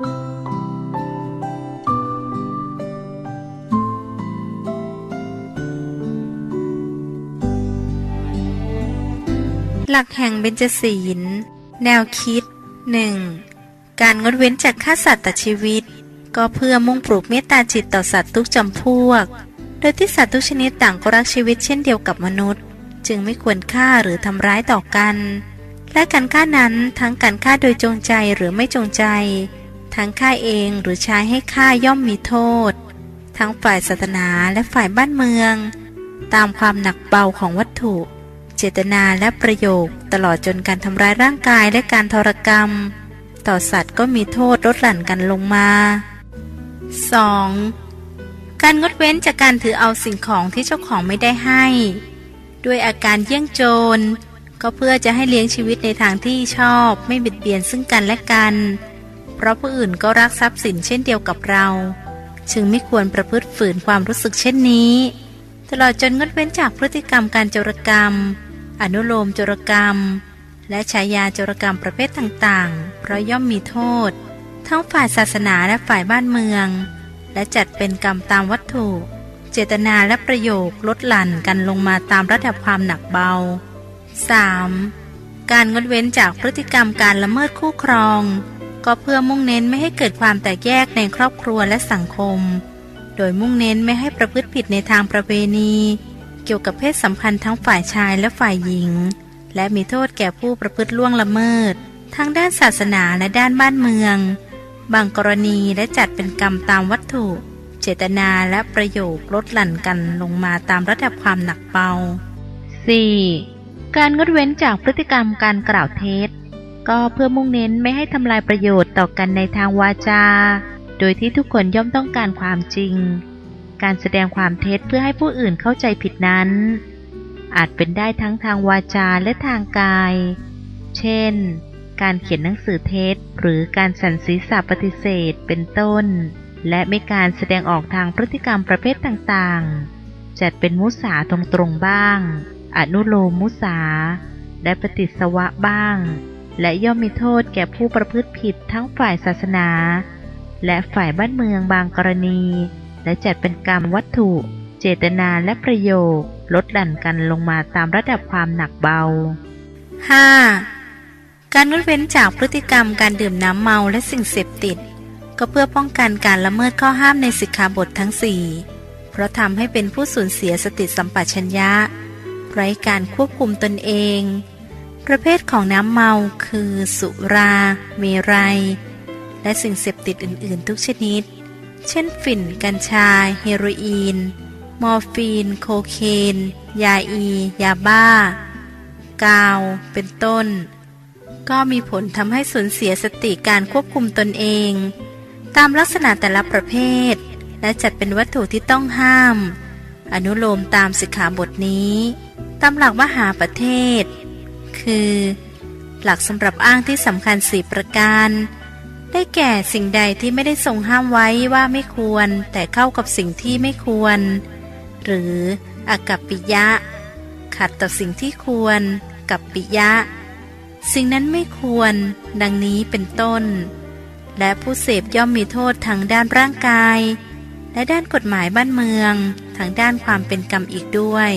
หลักแห่งเบญจศีล แนวคิด 1. การงดเว้นจากฆ่าสัตว์ตัดชีวิต ก็เพื่อมุ่งปลูกเมตตาจิตต่อสัตว์ทุกจำพวก โดยที่สัตว์ทุกชนิดต่างก็รักชีวิตเช่นเดียวกับมนุษย์ จึงไม่ควรฆ่าหรือทำร้ายต่อกัน และการฆ่านั้นทั้งการฆ่าโดยจงใจหรือไม่จงใจ ทั้งฆ่าเองหรือใช้ให้ฆ่าย่อมมีโทษ ทั้งฝ่ายศาสนาและฝ่ายบ้านเมือง ตามความหนักเบาของวัตถุ เจตนาและประโยคตลอดจนการทำร้ายร่างกายและการทรกรรม ต่อสัตว์ก็มีโทษลดหลั่นกันลงมา 2. การงดเว้นจากการถือเอาสิ่งของที่เจ้าของไม่ได้ให้ ด้วยอาการเยี่ยงโจรก็เพื่อจะให้เลี้ยงชีวิตในทางที่ชอบไม่บิดเบียนซึ่งกันและกัน เพราะผู้อื่นก็รักทรัพย์สินเช่นเดียวกับเรา จึงไม่ควรประพฤติฝืนความรู้สึกเช่นนี้ ตลอดจนงดเว้นจากพฤติกรรมการโจรกรรม อนุโลมโจรกรรม และฉายาโจรกรรมประเภทต่างๆ เพราะย่อมมีโทษ ทั้งฝ่ายศาสนาและฝ่ายบ้านเมือง และจัดเป็นกรรมตามวัตถุ เจตนาและประโยคลดหลั่นกันลงมาตามระดับความหนักเบา 3. การงดเว้นจากพฤติกรรมการละเมิดคู่ครอง ก็เพื่อมุ่งเน้นไม่ให้เกิดความแตกแยกในครอบครัวและสังคม โดยมุ่งเน้นไม่ให้ประพฤติผิดในทางประเวณี เกี่ยวกับเพศสัมพันธ์ทั้งฝ่ายชายและฝ่ายหญิง และมีโทษแก่ผู้ประพฤติล่วงละเมิด ทั้งด้านศาสนาและด้านบ้านเมือง บางกรณีและจัดเป็นกรรมตามวัตถุ เจตนาและประโยคลดหลั่นกันลงมาตามระดับความหนักเบา 4. การงดเว้นจากพฤติกรรมการกล่าวเท็จ ก็เพื่อมุ่งเน้นไม่ให้ทำลายประโยชน์ต่อกันในทางวาจา โดยที่ทุกคนย่อมต้องการความจริง การแสดงความเท็จเพื่อให้ผู้อื่นเข้าใจผิดนั้น อาจเป็นได้ทั้งทางวาจาและทางกาย เช่น การเขียนหนังสือเท็จ หรือการสันศีษะปฏิเสธเป็นต้น และไม่การแสดงออกทางพฤติกรรมประเภทต่างๆ จัดเป็นมุสาตรงๆบ้าง อนุโลมมุสาและปฏิสวะบ้าง และย่อมมีโทษแก่ผู้ประพฤติผิดทั้งฝ่ายศาสนา และฝ่ายบ้านเมืองบางกรณี และจัดเป็นกรรมวัตถุ เจตนาและประโยคลดหลั่นกันลงมาตามระดับความหนักเบา 5. การงดเว้นจากพฤติกรรมการดื่มน้ำเมาและสิ่งเสพติด ก็เพื่อป้องกันการละเมิดข้อห้ามในสิกขาบททั้งสี่เพราะทำให้เป็นผู้สูญเสียสติสัมปชัญญะไร้การควบคุมตนเอง ประเภทของน้ำเมาคือสุรา เมรัย และสิ่งเสพติดอื่น ๆ ทุกชนิด เช่นฝิ่น กัญชา เฮโรอีน มอร์ฟีน โคเคน ยาอี ยาบ้า กาว เป็นต้น ก็มีผลทำให้สูญเสียสติการควบคุมตนเอง ตามลักษณะแต่ละประเภท และจัดเป็นวัตถุที่ต้องห้าม อนุโลมตามสิกขาบทนี้ ตามหลักมหาประเทศ คือ หลักสำหรับอ้างที่สำคัญสี่ประการ ได้แก่สิ่งใดที่ไม่ได้ทรงห้ามไว้ว่าไม่ควร แต่เข้ากับสิ่งที่ไม่ควร หรืออากัปปิยะ ขัดต่อสิ่งที่ควร กับปิยะ สิ่งนั้นไม่ควร ดังนี้เป็นต้น และผู้เสพย่อมมีโทษทางด้านร่างกาย และด้านกฎหมายบ้านเมืองทางด้านความเป็นกรรมอีกด้วย